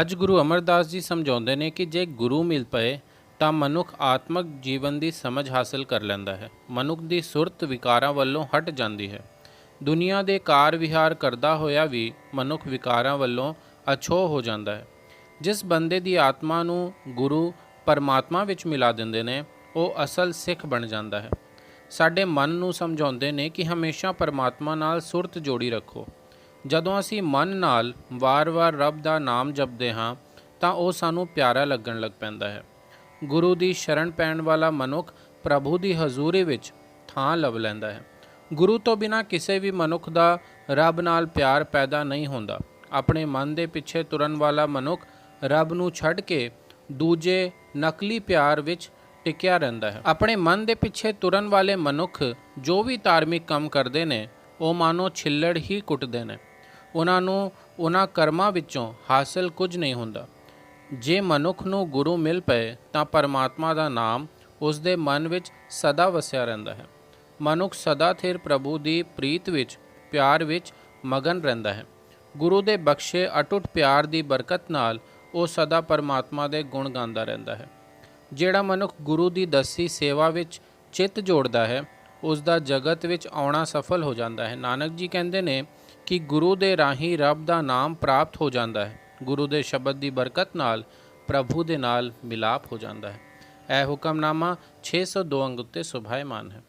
ਅੱਜ ਗੁਰੂ ਅਮਰਦਾਸ ਜੀ ਸਮਝਾਉਂਦੇ ਨੇ ਕਿ ਜੇ ਗੁਰੂ ਮਿਲ ਪਏ, ਤਾਂ ਮਨੁੱਖ ਆਤਮਿਕ ਜੀਵਨ ਦੀ ਸਮਝ ਹਾਸਲ ਕਰ ਲੈਂਦਾ ਹੈ। ਮਨੁੱਖ ਦੀ ਸੁਰਤ ਵਿਕਾਰਾਂ ਵੱਲੋਂ ਹਟ ਜਾਂਦੀ ਹੈ। ਦੁਨੀਆ ਦੇ ਕਾਰ ਵਿਹਾਰ ਕਰਦਾ ਹੋਇਆ ਵੀ ਮਨੁੱਖ ਵਿਕਾਰਾਂ ਵੱਲੋਂ ਅਛੋਹ ਹੋ ਜਾਂਦਾ ਹੈ। ਜਿਸ ਬੰਦੇ ਦੀ ਆਤਮਾ ਨੂੰ ਗੁਰੂ ਪਰਮਾਤਮਾ ਵਿੱਚ ਮਿਲਾ ਦਿੰਦੇ ਨੇ, ਉਹ ਅਸਲ ਸਿੱਖ ਬਣ ਜਾਂਦਾ ਹੈ। ਸਾਡੇ ਮਨ ਨੂੰ ਸਮਝਾਉਂਦੇ ਨੇ ਕਿ ਹਮੇਸ਼ਾ ਪਰਮਾਤਮਾ ਨਾਲ ਸੁਰਤ ਜੋੜੀ ਰੱਖੋ। ਜਦੋਂ ਅਸੀਂ ਮਨ ਨਾਲ ਵਾਰ-ਵਾਰ ਰੱਬ ਦਾ ਨਾਮ ਜਪਦੇ ਹਾਂ, ਤਾਂ ਉਹ ਸਾਨੂੰ ਪਿਆਰਾ ਲੱਗਣ ਲੱਗ ਪੈਂਦਾ ਹੈ। ਗੁਰੂ ਦੀ ਸ਼ਰਨ ਪੈਣ ਵਾਲਾ ਮਨੁੱਖ ਪ੍ਰਭੂ ਦੀ ਹਜ਼ੂਰੀ ਵਿੱਚ ਥਾਂ ਲਵ ਲੈਂਦਾ ਹੈ। ਗੁਰੂ ਤੋਂ ਬਿਨਾ ਕਿਸੇ ਵੀ ਮਨੁੱਖ ਦਾ ਰੱਬ ਨਾਲ ਪਿਆਰ ਪੈਦਾ ਨਹੀਂ ਹੁੰਦਾ। ਆਪਣੇ ਮਨ ਦੇ ਪਿੱਛੇ ਤੁਰਨ ਵਾਲਾ ਮਨੁੱਖ ਰੱਬ ਨੂੰ ਛੱਡ ਕੇ ਦੂਜੇ ਨਕਲੀ ਪਿਆਰ ਵਿੱਚ ਟਿਕਿਆ ਰਹਿੰਦਾ ਹੈ। ਆਪਣੇ ਮਨ ਦੇ ਪਿੱਛੇ ਤੁਰਨ ਵਾਲੇ ਮਨੁੱਖ ਜੋ ਵੀ ਧਾਰਮਿਕ ਕੰਮ ਕਰਦੇ ਨੇ, ਉਹ ਮਾਨੋ ਛਿੱਲੜ ਹੀ ਕੁੱਟਦੇ ਨੇ। ਉਹਨਾਂ ਨੂੰ ਉਹਨਾਂ ਕਰਮਾਂ ਵਿੱਚੋਂ ਹਾਸਲ ਕੁਝ ਨਹੀਂ ਹੁੰਦਾ। ਜੇ ਮਨੁੱਖ ਨੂੰ ਗੁਰੂ ਮਿਲ ਪਏ, ਤਾਂ ਪਰਮਾਤਮਾ ਦਾ ਨਾਮ ਉਸ ਦੇ ਮਨ ਵਿੱਚ ਸਦਾ ਵਸਿਆ ਰਹਿੰਦਾ ਹੈ। ਮਨੁੱਖ ਸਦਾ ਥਿਰ ਪ੍ਰਭੂ ਦੀ ਪ੍ਰੀਤ ਵਿੱਚ, ਪਿਆਰ ਵਿੱਚ ਮਗਨ ਰਹਿੰਦਾ ਹੈ। ਗੁਰੂ ਦੇ ਬਖਸ਼ੇ ਅਟੁੱਟ ਪਿਆਰ ਦੀ ਬਰਕਤ ਨਾਲ ਉਹ ਸਦਾ ਪਰਮਾਤਮਾ ਦੇ ਗੁਣ ਗਾਉਂਦਾ ਰਹਿੰਦਾ ਹੈ। ਜਿਹੜਾ ਮਨੁੱਖ ਗੁਰੂ ਦੀ ਦਸੀ ਸੇਵਾ ਵਿੱਚ ਚਿੱਤ ਜੋੜਦਾ ਹੈ ਉਸ ਦਾ ਜਗਤ ਵਿੱਚ ਆਉਣਾ ਸਫਲ ਹੋ ਜਾਂਦਾ ਹੈ। ਨਾਨਕ ਜੀ ਕਹਿੰਦੇ ਨੇ ਕਿ ਗੁਰੂ ਦੇ ਰਾਹੀਂ ਰੱਬ ਦਾ ਨਾਮ ਪ੍ਰਾਪਤ ਹੋ ਜਾਂਦਾ ਹੈ। ਗੁਰੂ ਦੇ ਸ਼ਬਦ ਦੀ ਬਰਕਤ ਨਾਲ ਪ੍ਰਭੂ ਦੇ ਨਾਲ ਮਿਲਾਪ ਹੋ ਜਾਂਦਾ ਹੈ। ਇਹ ਹੁਕਮਨਾਮਾ 602 ਅੰਗ ਉੱਤੇ ਸੁਭਾਇਮਾਨ ਹੈ।